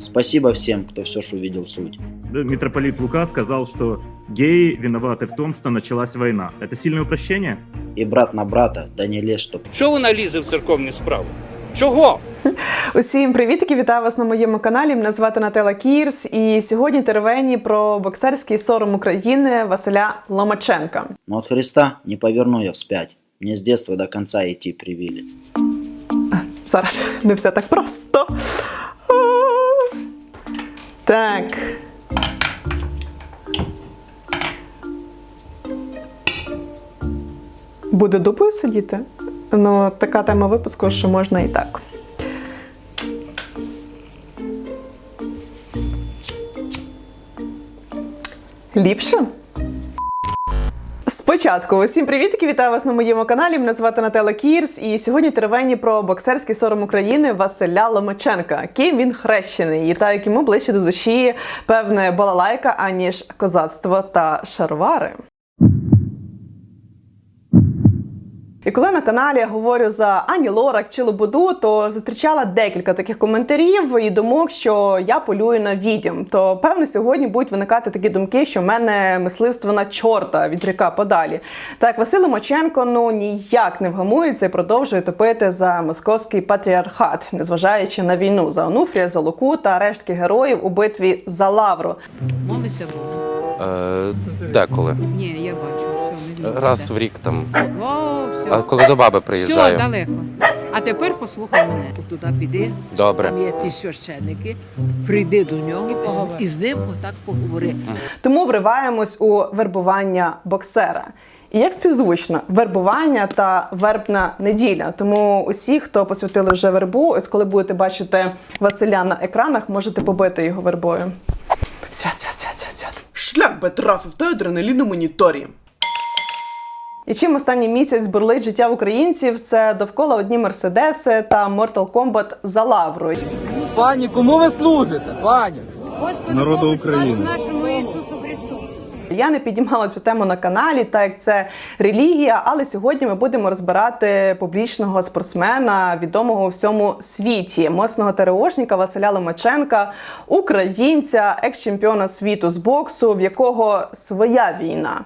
Спасибо всем, кто все же увидел суть. Митрополит Лука сказал, что геи виноваты в том, что началась война. Это сильное упрощение? И брат на брата, да не лезь, чтоб Чого вона лізе в церковні справи? Чого? Усім привітки, вітаю вас на моєму каналі. Мене звати Нателла Кірс. І сьогодні теревені про боксерський сором України Василя Ломаченка. Но от Христа не поверну я вспять. Мне с детства до конца идти привили. Зараз не все так просто. Так. Буде дупою сидіти. Ну, така тема випуску, що можна і так. Ліпше? Спочатку, усім привітки, вітаю вас на моєму каналі. Мене звати Нателла Кірс, і сьогодні теревені про боксерський сором України Василя Ломаченка. Ким він хрещений, і та як йому ближче до душі певне балалайка, аніж козацтво та шаровари. І коли на каналі я говорю за Ані Лорак чи Лободу, то зустрічала декілька таких коментарів і думок, що я полюю на відьом. То певно сьогодні будуть виникати такі думки, що в мене мисливство на чорта від ріка подалі. Так, Василь Ломаченко ну ніяк не вгамується і продовжує топити за московський патріархат, незважаючи на війну за Онуфрія, за Луку та рештки героїв у битві за Лавру. Молися Богу. Е, деколи. Ні, я бачу, Раз в рік там. О, все. А коли до баби все, приїжджаю. далеко. А тепер послухай мене. Туди піди, Добре. там є ті священники, прийди до нього і з ним отак поговори. Тому вриваємось у вербування боксера. І як співзвучно вербування та вербна неділя. Тому усі, хто посвятили вже вербу, ось коли будете бачити Василя на екранах, можете побити його вербою. Свят, свят, свят, свят, свят. Шлях би трафив той адреналін на моніторі. І чим останній місяць бурлить життя українців, це довкола одні мерседеси та Mortal Kombat за лаврою. Пані, кому ви служите? Пані? народу України. нашому Ісусу Христу. Я не підіймала цю тему на каналі, так як це релігія. Але сьогодні ми будемо розбирати публічного спортсмена, відомого у всьому світі, моцного ТРОшника Василя Ломаченка, українця, екс-чемпіона світу з боксу, в якого своя війна.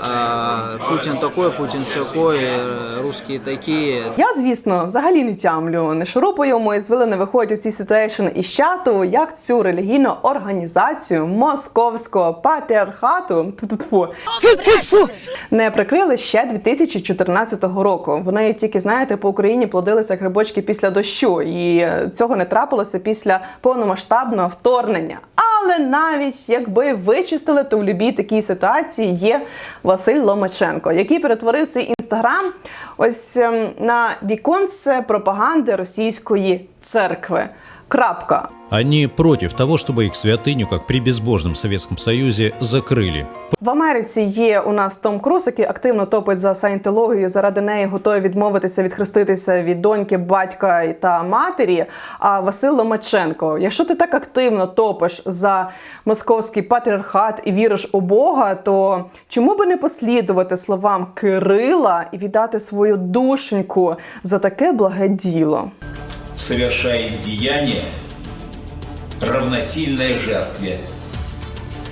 А, Путін такой, Путін сякой, э, русські такі. Я, звісно, взагалі не тямлю, не шурупаю, мої звили не виходять у цій ситуейшн із чату, як цю релігійну організацію московського патріархату тьфу-тьфу, не прикрили ще 2014 року. Вони тільки знаєте, по Україні плодилися грибочки після дощу, і цього не трапилося після повномасштабного вторгнення. Але навіть якби вичистили, то в любій такій ситуації є Василь Ломаченко, який перетворив свій інстаграм ось ем, на віконце пропаганди російської церкви. Крапка. Они против того, чтобы их святыню, как при безбожном Советском Союзе, закрыли. В Америці є у нас Том Круз, який активно топить за саєнтологію. Заради неї готові відмовитися відхреститися від доньки, батька та матері. А Василь Ломаченко, якщо ти так активно топиш за московський патріархат і віриш у Бога, то чому би не послідувати словам Кирила і віддати свою душеньку за таке благе діло? Совершает деяние, равносильное жертве.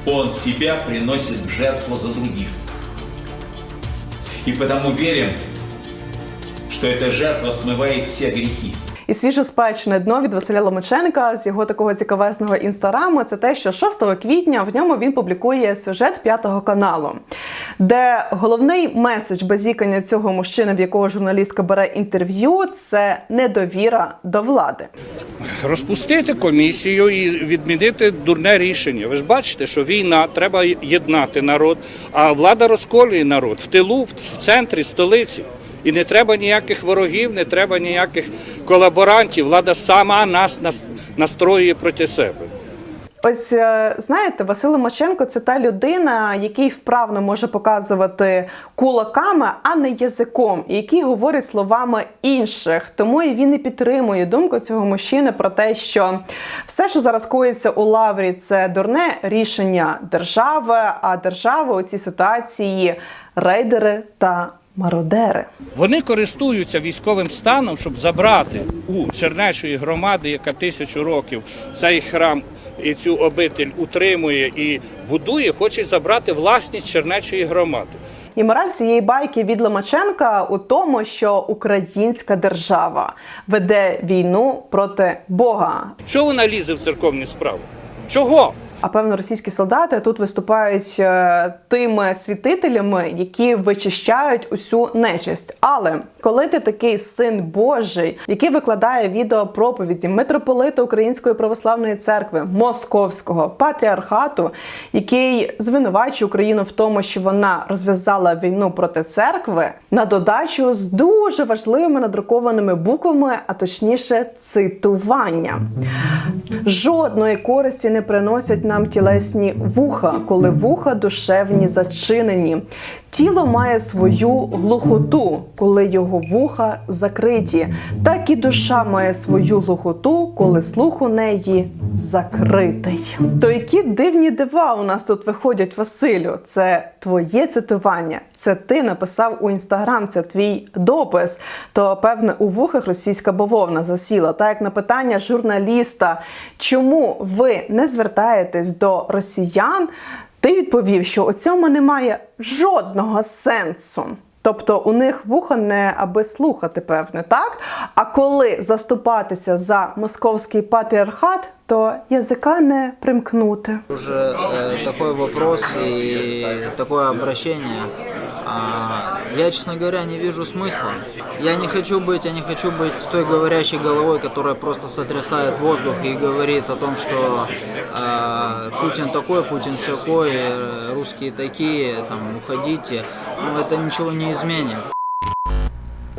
Он себя приносит в жертву за других. И потому верим, что эта жертва смывает все грехи. І свіжоспечне дно від Василя Ломаченка з його такого цікавесного інстаграму. Це те, що 6 квітня в ньому він публікує сюжет п'ятого каналу, де головний меседж базікання цього мужчини, в якого журналістка бере інтерв'ю, це недовіра до влади. Розпустити комісію і відмінити дурне рішення. Ви ж бачите, що війна, треба єднати народ, а влада розколює народ в тилу, в центрі, столиці. І не треба ніяких ворогів, не треба ніяких колаборантів. Влада сама нас нас- настроює проти себе. Ось е, знаєте, Василь Ломаченко це та людина, який вправно може показувати кулаками, а не язиком, і який говорить словами інших. Тому і він і підтримує думку цього мужчини про те, що все, що зараз коїться у лаврі, це дурне рішення держави. А держава у цій ситуації рейдери та мародери. Вони користуються військовим станом, щоб забрати у Чернечої громади, яка тисячу років цей храм і цю обитель утримує і будує, хочуть забрати власність Чернечої громади. І мораль цієї байки від Ломаченка у тому, що українська держава веде війну проти Бога. Чого вона лізе в церковні справи? Чого? А певно, російські солдати тут виступають е, тими світителями, які вичищають усю нечисть. Але коли ти такий син Божий, який викладає відео проповіді митрополита Української православної церкви Московського патріархату, який звинувачує Україну в тому, що вона розв'язала війну проти церкви, на додачу з дуже важливими надрукованими буквами, а точніше, цитування. Жодної користі не приносять нам тілесні вуха, коли вуха душевні зачинені. Тіло має свою глухоту, коли його вуха закриті, так і душа має свою глухоту, коли слух у неї закритий. То які дивні дива у нас тут виходять, Василю? Це твоє цитування. Це ти написав у інстаграм, це твій допис. То певне у вухах російська бавовна засіла. Так як на питання журналіста, чому ви не звертаєтесь до росіян? Ти відповів, що у цьому немає жодного сенсу. Тобто у них вуха не аби слухати, певне, так? А коли заступатися за московський патріархат, то язика не примкнути. Уже э, такой вопрос і таке обращение. А, я, честно говоря, не вижу смысла. Я не хочу быть, я не хочу быть той говорящей головой, которая просто сотрясает воздух и говорит о том, что а, Путин такой, Путин всякой, э, русские такие, там, уходите. Ну, это ничего не изменит.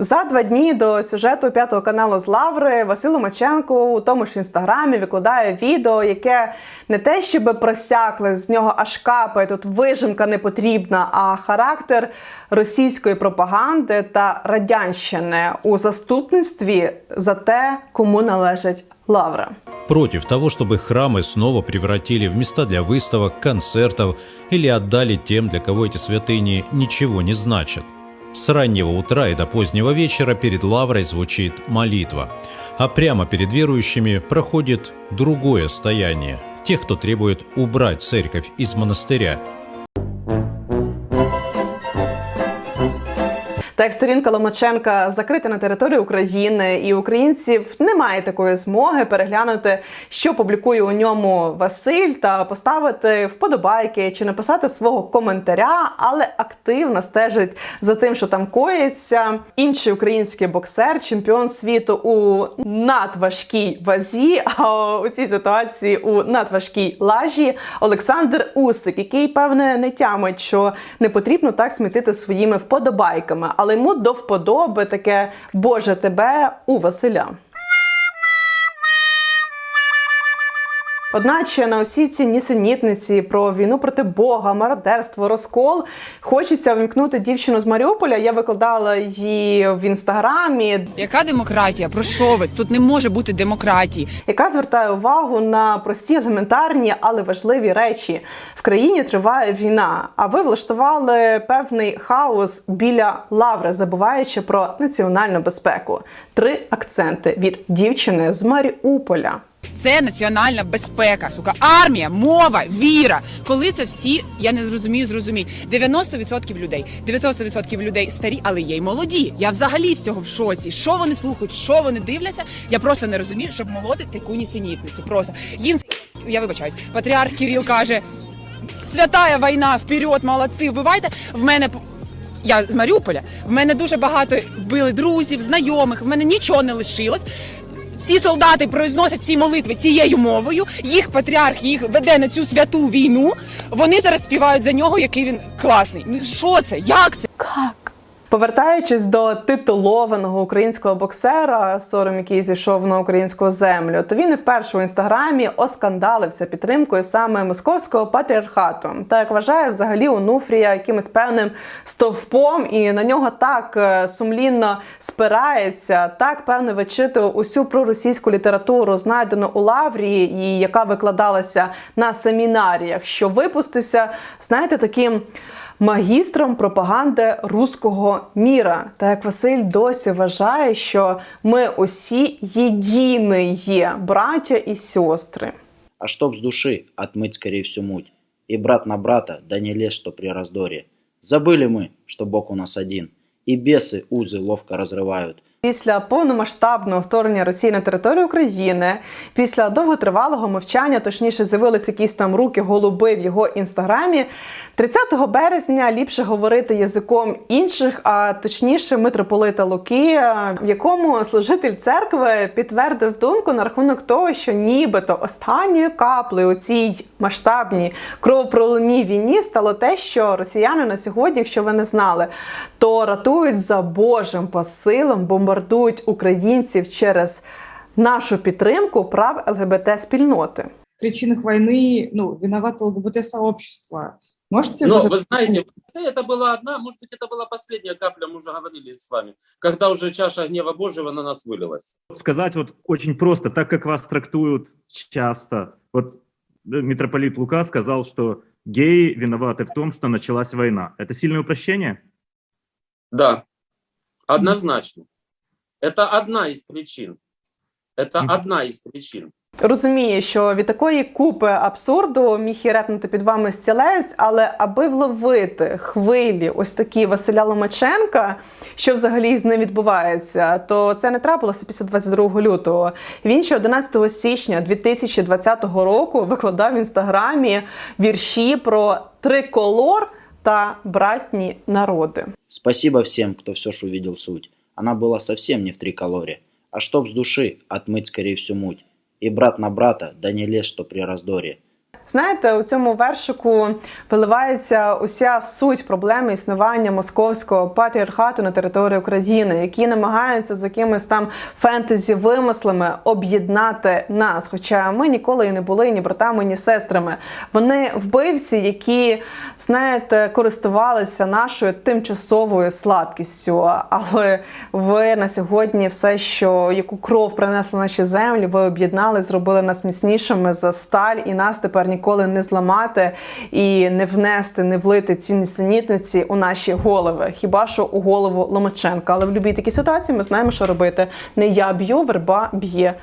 За два дні до сюжету п'ятого каналу з Лаври Василь Ломаченко у тому ж інстаграмі викладає відео, яке не те, щоб просякле, з нього аж капає, тут вижимка не потрібна, а характер російської пропаганди та радянщини у заступництві за те, кому належить Лавра. Против того, чтобы храмы снова превратили в места для выставок, концертов или отдали тем, для кого эти святыни ничего не значат. С раннего утра и до позднего вечера перед лаврой звучит молитва, а прямо перед верующими проходит другое стояние – тех, кто требует убрать церковь из монастыря. Так, сторінка Ломаченка закрита на території України, і українців немає такої змоги переглянути, що публікує у ньому Василь, та поставити вподобайки чи написати свого коментаря, але активно стежить за тим, що там коїться. Інший український боксер, чемпіон світу у надважкій вазі. А у цій ситуації у надважкій лажі Олександр Усик, який певне не тямить, що не потрібно так смітити своїми вподобайками, але йому до вподоби таке Боже тебе у Василя. Одначе на усі ці нісенітниці про війну проти Бога, мародерство, розкол хочеться вмкнути дівчину з Маріуполя. Я викладала її в інстаграмі, Яка демократія? Про що ви? Тут не може бути демократії. яка звертає увагу на прості елементарні, але важливі речі. В країні триває війна, а ви влаштували певний хаос біля лаври, забуваючи про національну безпеку. Три акценти від дівчини з Маріуполя. Це національна безпека, сука, армія, мова, віра. Коли це всі, я не зрозумію, зрозумій. 90% людей, 90% людей старі, але є й молоді. Я взагалі з цього в шоці. Що вони слухають, що вони дивляться? Я просто не розумію, щоб молоти таку нісенітницю. Просто їм я вибачаюсь. Патріарх Кирил каже: святая війна, вперед, молодці, вбивайте. В мене я з Маріуполя. В мене дуже багато вбили друзів, знайомих. В мене нічого не лишилось. Ці солдати произносять ці молитви цією мовою. Їх патріарх їх веде на цю святу війну. Вони зараз співають за нього, який він класний. Ну що це? Як це? Повертаючись до титулованого українського боксера, сором який зійшов на українську землю, то він і вперше у інстаграмі оскандалився підтримкою саме московського патріархату. Та як вважає взагалі Онуфрія якимось певним стовпом, і на нього так е, сумлінно спирається, так певно вичитував усю проросійську літературу, знайдену у Лаврії, і яка викладалася на семінаріях, що випустився, знаєте, таким магістром пропаганди руського міра. Та як Василь досі вважає, що ми усі єдині є, браття і сестри. А чтоб с души отмыть скорее всю муть. И брат на брата, да не лезь, что при раздоре. Забыли мы, что Бог у нас один. И бесы узы ловко разрывают. Після повномасштабного вторгнення Росії на територію України, після довготривалого мовчання, точніше, з'явилися якісь там руки голуби в його інстаграмі. 30 березня ліпше говорити язиком інших, а точніше, митрополита Луки, в якому служитель церкви підтвердив думку на рахунок того, що нібито останньою каплею у цій масштабній кровопролинній війні стало те, що росіяни на сьогодні, якщо ви не знали, то ратують за Божим посилом, бомбардують українців через нашу підтримку прав ЛГБТ спільноти. В причинах войны, ну, виновато ЛГБТ-сообщество. Можете... Но вот вы это- знаете, это была одна, может быть, это была последняя капля, мы уже говорили с вами, когда уже чаша гнева Божьего на нас вылилась. Сказать вот очень просто, так как вас трактуют часто. Вот э, митрополит Лука сказал, что геи виноваты в том, что началась война. Это сильное упрощение? Да, однозначно. Это одна из причин. Это одна из причин. Розуміє, що від такої купи абсурду міг і репнути під вами стілець, але аби вловити хвилі, ось такі Василя Ломаченка, що взагалі з ним відбувається, то це не трапилося після 22 лютого. Він ще 11 січня 2020 року викладав в інстаграмі вірші про триколор та братні народи. Спасибо всем, кто все ж увидел суть. Она была совсем не в триколоре. А чтоб с души отмыть скорее всю муть. И брат на брата, да не лез, что при раздоре. Знаєте, у цьому вершику виливається уся суть проблеми існування московського патріархату на території України, які намагаються з якимись там фентезі вимислами об'єднати нас. Хоча ми ніколи і не були ні братами, ні сестрами. Вони вбивці, які знаєте, користувалися нашою тимчасовою слабкістю. Але ви на сьогодні все, що яку кров принесли наші землі, ви об'єднали, зробили нас міцнішими за сталь, і нас тепер ніколи не зламати і не внести, не влити ці несенітниці у наші голови. Хіба що у голову Ломаченка. Але в будь-якій ситуації ми знаємо, що робити. Не я б'ю, верба б'є.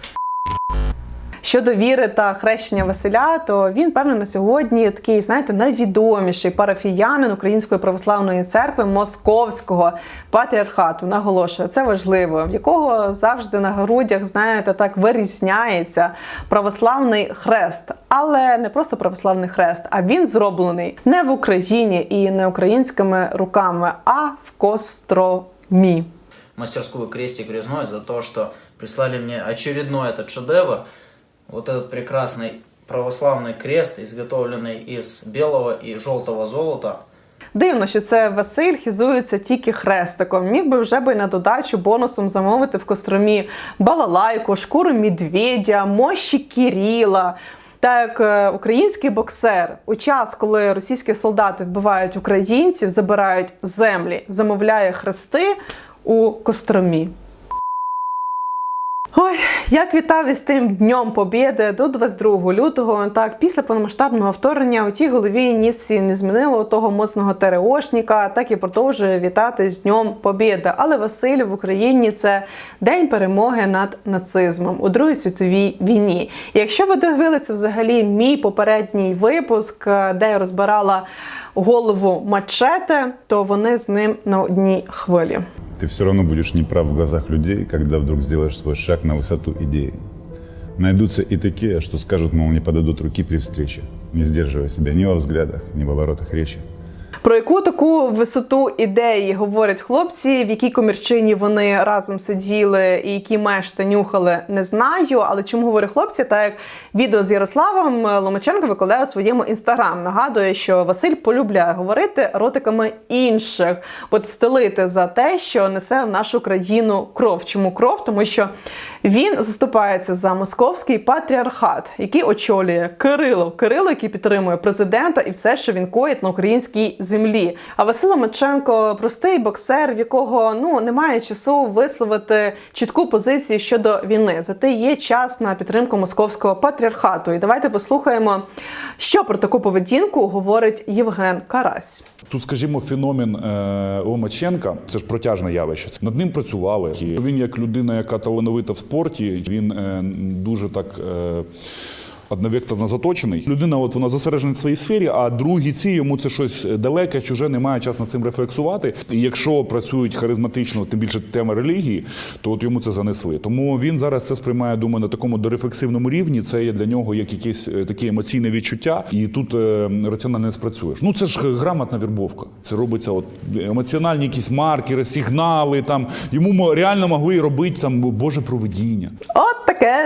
Щодо віри та хрещення Василя, то він певно на сьогодні такий, знаєте, найвідоміший парафіянин Української православної церкви Московського патріархату. Наголошую, це важливо, в якого завжди на грудях, знаєте, так вирізняється православний хрест, але не просто православний хрест, а він зроблений не в Україні і не українськими руками, а в Костромі. мастерскую крестик резной за то, что прислали мне очередной этот шедевр Вот этот прекрасный православный крест, изготовленный из белого и желтого золота. Дивно, що це Василь хізується тільки хрестиком. Міг би вже би на додачу бонусом замовити в костромі балалайку, шкуру медведя, мощі Кіріла. Та як е, український боксер у час, коли російські солдати вбивають українців, забирають землі, замовляє хрести у Костромі. Ой, як вітав із тим Днем Побєди до 22 лютого. Так, після повномасштабного вторгнення у тій голові ніці не змінило того моцного ТРОшника, так і продовжує вітати з Днем Побєди. Але Василь в Україні це день перемоги над нацизмом у Другій світовій війні. І якщо ви дивилися взагалі мій попередній випуск, е, де я розбирала голову мачете, то вони з ним на одній хвилі. Ти все одно будеш неправ в глазах людей, коли вдруг зробиш свій шаг на висоту ідеї. Найдутся и такие, что скажут, мол, не подадут руки при встрече, не сдерживая себя ни во взглядах, ни в оборотах речи. Про яку таку висоту ідеї говорять хлопці, в якій комірчині вони разом сиділи і які мешти нюхали, не знаю. Але чому говорять хлопці? Так як відео з Ярославом Ломаченко викладає у своєму інстаграм. Нагадує, що Василь полюбляє говорити ротиками інших, от стелити за те, що несе в нашу країну кров. Чому кров? Тому що Він заступається за московський патріархат, який очолює Кирило. Кирило, який підтримує президента і все, що він коїть на українській землі. А Василь Ломаченко простий боксер, в якого ну немає часу висловити чітку позицію щодо війни. Зате є час на підтримку московського патріархату. І давайте послухаємо, що про таку поведінку говорить Євген Карась. Тут, скажімо, феномен е, Ломаченка, це ж протяжне явище. Над ним працювали. Він як людина, яка талановита в спорті, він е, дуже так. Одновекторно заточений. Людина, от вона зосереджена в своїй сфері, а другі ці йому це щось далеке, чуже, немає часу над цим рефлексувати. І якщо працюють харизматично, тим більше тема релігії, то от йому це занесли. Тому він зараз це сприймає, думаю, на такому дорефлексивному рівні. Це є для нього як якесь е, таке емоційне відчуття, і тут е, раціонально не спрацюєш. Ну це ж грамотна вірбовка. Це робиться от емоціональні якісь маркери, сигнали. Там йому реально могли робити там Боже проведіння. От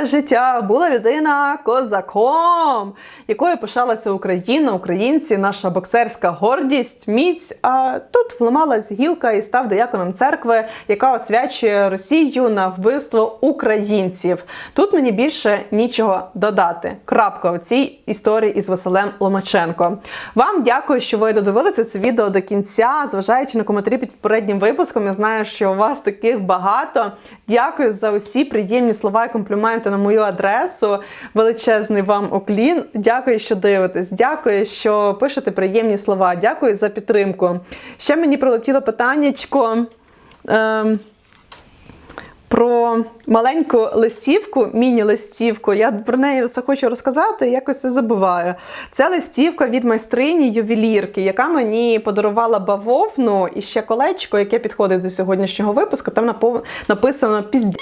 життя була людина козаком, якою пишалася Україна, українці, наша боксерська гордість, міць. А тут вламалась гілка і став деяконом церкви, яка освячує Росію на вбивство українців. Тут мені більше нічого додати. Крапка у цій історії із Василем Ломаченко. Вам дякую, що ви додивилися це відео до кінця. Зважаючи на коментарі під попереднім випуском, я знаю, що у вас таких багато. Дякую за усі приємні слова і компліменти на мою адресу. Величезний вам оклін. Дякую, що дивитесь. Дякую, що пишете приємні слова. Дякую за підтримку. Ще мені прилетіло питаннячко. Ем, про маленьку листівку, міні-листівку. Я про неї все хочу розказати, якось це забуваю. Це листівка від майстрині ювелірки, яка мені подарувала бавовну і ще колечко, яке підходить до сьогоднішнього випуску. Там напов- написано пізді.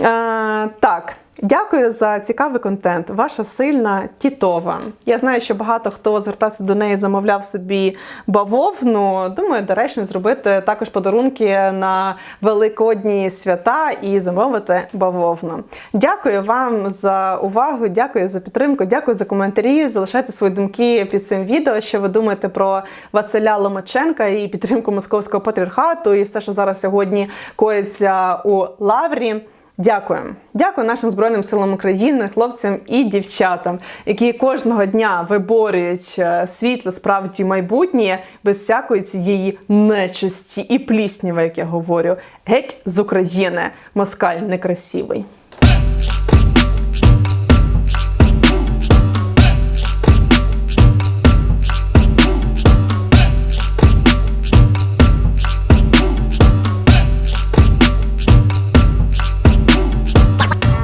Е, так, дякую за цікавий контент. Ваша сильна тітова. Я знаю, що багато хто звертався до неї, замовляв собі бавовну. Думаю, доречно зробити також подарунки на великодні свята і замовити бавовну. Дякую вам за увагу, дякую за підтримку, дякую за коментарі. Залишайте свої думки під цим відео. Що ви думаєте про Василя Ломаченка і підтримку московського патріархату, і все, що зараз сьогодні коїться у Лаврі. Дякую. Дякую нашим Збройним силам України, хлопцям і дівчатам, які кожного дня виборюють світло світле справді майбутнє без всякої цієї нечисті і плісніва, як я говорю. Геть з України. Москаль некрасивий.